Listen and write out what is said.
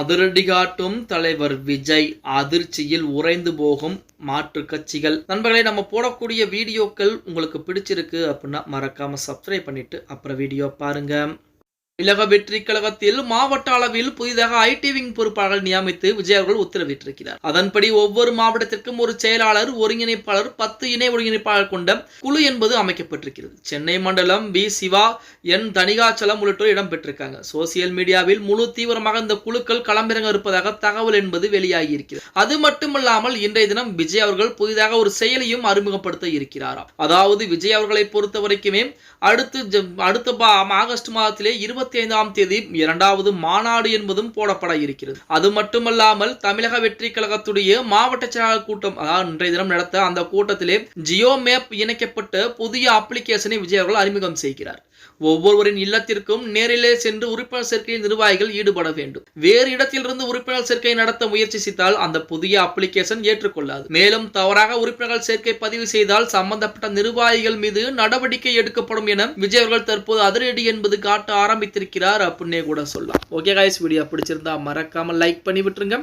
அதிரடி காட்டும் தலைவர் விஜய். அதிர்ச்சியில் உறைந்து போகும் மாற்று கட்சிகள். நண்பர்களை நம்ம போடக்கூடிய வீடியோக்கள் உங்களுக்கு பிடிச்சிருக்கு அப்படின்னா மறக்காம சப்ஸ்கிரைப் பண்ணிட்டு அப்புறம் வீடியோ பாருங்க. உலக வெற்றி கழகத்தில் மாவட்ட அளவில் புதிதாக ஐடி விங் பொறுப்பாளர்கள் நியமித்து விஜய் அவர்கள் உத்தரவிட்டிருக்கிறார். அதன்படி ஒவ்வொரு மாவட்டத்திற்கும் ஒரு செயலாளர் ஒருங்கிணைப்பாளர் பத்து இணை ஒருங்கிணைப்பாளர் கொண்ட குழு என்பது அமைக்கப்பட்டிருக்கிறது. சென்னை மண்டலம் பி சிவா என் தனிகாச்சலம் உள்ளிட்டோர் இடம்பெற்றிருக்காங்க சோசியல் மீடியாவில் முழு தீவிரமாக இந்த குழுக்கள் களமிறங்க இருப்பதாக தகவல் என்பது வெளியாகி இருக்கிறது அது மட்டுமல்லாமல் இன்றைய தினம் விஜய் அவர்கள் புதிதாக ஒரு செயலியும் அறிமுகப்படுத்த இருக்கிறாராம். அதாவது விஜய் அவர்களை பொறுத்த வரைக்குமே அடுத்து ஜ- அடுத்த பா- ஆகஸ்ட் மாதத்திலே இருபத்தி இருபத்தி ஐந்தாம் தேதி இரண்டாவது மாநாடு என்பதும் போடப்பட இருக்கிறது. அது மட்டுமல்லாமல் தமிழக வெற்றி கழகத்துடைய மாவட்ட செயலாளர் கூட்டம் அதாவது இன்றைய தினம் நடத்த அந்த கூட்டத்திலே ஜியோ மேப் இணைக்கப்பட்ட புதிய அப்ளிகேஷனை விஜய் அவர்கள் அறிமுகம் செய்கிறார். ஒவ்வொருவரின் இல்லத்திற்கும் நேரிலே சென்று உறுப்பினர் சேர்க்கையில் நிர்வாகிகள் ஈடுபட வேண்டும். வேறு இடத்திலிருந்து உறுப்பினர் சேர்க்கை நடத்த முயற்சித்தால் அந்த புதிய அப்ளிகேஷன் ஏற்றுக்கொள்ளாது. மேலும் தவறாக உறுப்பினர்கள் சேர்க்கை பதிவு செய்தால் சம்பந்தப்பட்ட நிர்வாகிகள் மீது நடவடிக்கை எடுக்கப்படும் என விஜய் அவர்கள் தற்போது அதிரடி என்பது காட்ட ஆரம்பித்திருக்கிறார். அப்படின்னே கூட சொல்லலாம். ஓகே காய்ஸ் வீடியோ பிடிச்சிருந்தா மறக்காமல் லைக் பண்ணி விட்டுருங்க.